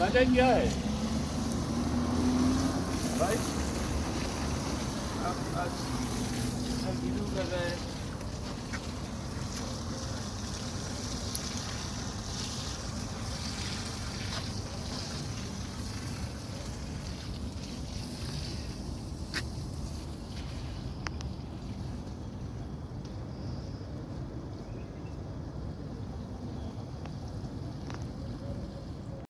राजा क्या है भाई आप आज सब वीडियो कर रहे हैं